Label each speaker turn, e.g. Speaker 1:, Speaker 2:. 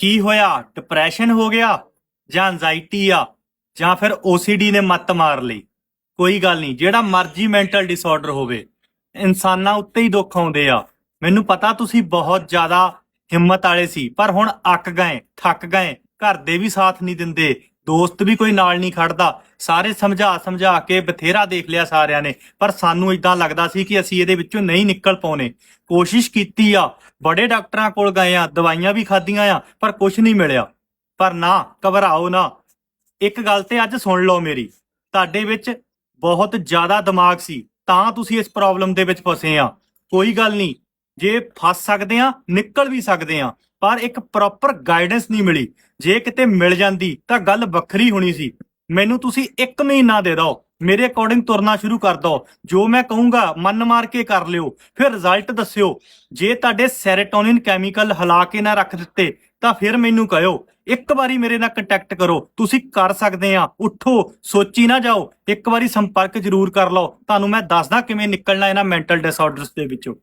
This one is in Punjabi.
Speaker 1: ਕੀ ਹੋਇਆ? ਡਿਪਰੈਸ਼ਨ ਹੋ ਗਿਆ ਜਾਂ ਐਂਜ਼ਾਈਟੀ ਆ ਜਾਂ ਫਿਰ OCD ਨੇ ਮੱਤ ਮਾਰ ਲਈ? ਕੋਈ ਗੱਲ ਨਹੀਂ, ਜਿਹੜਾ ਮਰਜ਼ੀ ਮੈਂਟਲ ਡਿਸਆਰਡਰ ਹੋਵੇ, ਇਨਸਾਨਾਂ ਉੱਤੇ ਹੀ ਦੁੱਖ ਆਉਂਦੇ ਆ। ਮੈਨੂੰ ਪਤਾ ਤੁਸੀਂ ਬਹੁਤ ਜ਼ਿਆਦਾ ਹਿੰਮਤ ਵਾਲੇ ਸੀ, ਪਰ ਹੁਣ ਅੱਕ ਗਏ, ਥੱਕ ਗਏ, ਘਰ ਦੇ ਵੀ ਸਾਥ ਨਹੀਂ ਦਿੰਦੇ ਦੋਸਤ ਵੀ ਕੋਈ ਨਾਲ ਨਹੀਂ ਖੜਦਾ। ਸਾਰੇ ਸਮਝਾ ਸਮਝਾ ਕੇ ਬਥੇਰਾ ਦੇਖ ਲਿਆ ਸਾਰਿਆਂ ਨੇ। ਪਰ ਸਾਨੂੰ ਇਦਾਂ ਲੱਗਦਾ ਸੀ ਕਿ ਅਸੀਂ ਇਹਦੇ ਵਿੱਚੋਂ ਨਹੀਂ ਨਿਕਲ ਪਾਉਨੇ ਕੋਸ਼ਿਸ਼ ਕੀਤੀ ਆ, ਬੜੇ ਡਾਕਟਰਾਂ ਕੋਲ ਗਏ ਆ, ਦਵਾਈਆਂ ਵੀ ਖਾਧੀਆਂ ਆ, ਪਰ ਕੁਝ ਨਹੀਂ ਮਿਲਿਆ। ਪਰ ਨਾ, ਘਬਰਾਓ ਨਾ। ਇੱਕ ਗੱਲ ਤੇ ਅੱਜ ਸੁਣ ਲਓ ਮੇਰੀ। ਤੁਹਾਡੇ ਵਿੱਚ ਬਹੁਤ ਜ਼ਿਆਦਾ ਦਿਮਾਗ ਸੀ। ਤਾਂ ਤੁਸੀਂ ਇਸ ਪ੍ਰੋਬਲਮ ਦੇ ਵਿੱਚ ਫਸੇ ਆ। ਕੋਈ ਗੱਲ ਨਹੀਂ। ਜੇ ਫਸ ਸਕਦੇ ਆ ਨਿਕਲ ਵੀ ਸਕਦੇ ਆ ਪਰ ਇੱਕ ਪ੍ਰੋਪਰ ਗਾਈਡੈਂਸ ਨਹੀਂ ਮਿਲੀ। ਜੇ ਕਿਤੇ ਮਿਲ ਜਾਂਦੀ, ਤਾਂ ਗੱਲ ਵੱਖਰੀ ਹੋਣੀ ਸੀ। ਮੈਨੂੰ ਤੁਸੀਂ 1 ਮਹੀਨਾ ਦੇ ਦਿਓ। ਮੇਰੇ ਅਕੋਰਡਿੰਗ ਤੁਰਨਾ ਸ਼ੁਰੂ ਕਰ ਦਿਓ। ਜੋ ਮੈਂ ਕਹੂੰਗਾ, ਮਨ ਮਾਰ ਕੇ ਕਰ ਲਿਓ। ਫਿਰ ਰਿਜ਼ਲਟ ਦੱਸਿਓ। ਜੇ ਤੁਹਾਡੇ ਸੈਰੋਟੋਨਿਨ ਕੈਮੀਕਲ ਹਿਲਾ ਕੇ ਨਾ ਰੱਖ ਦਿੱਤੇ, ਤਾਂ ਫਿਰ ਮੈਨੂੰ ਕਹਿਓ। ਇੱਕ ਵਾਰੀ ਮੇਰੇ ਨਾਲ ਕੰਟੈਕਟ ਕਰੋ। ਤੁਸੀਂ ਕਰ ਸਕਦੇ ਆ ਉੱਠੋ। ਸੋਚੀ ਨਾ ਜਾਓ। ਇੱਕ ਵਾਰੀ ਸੰਪਰਕ ਜ਼ਰੂਰ ਕਰ ਲਓ। ਤੁਹਾਨੂੰ ਮੈਂ ਦੱਸਦਾ ਕਿਵੇਂ ਨਿਕਲਣਾ ਇਹਨਾਂ ਮੈਂਟਲ ਡਿਸਆਰਡਰਸ ਦੇ ਵਿੱਚੋਂ।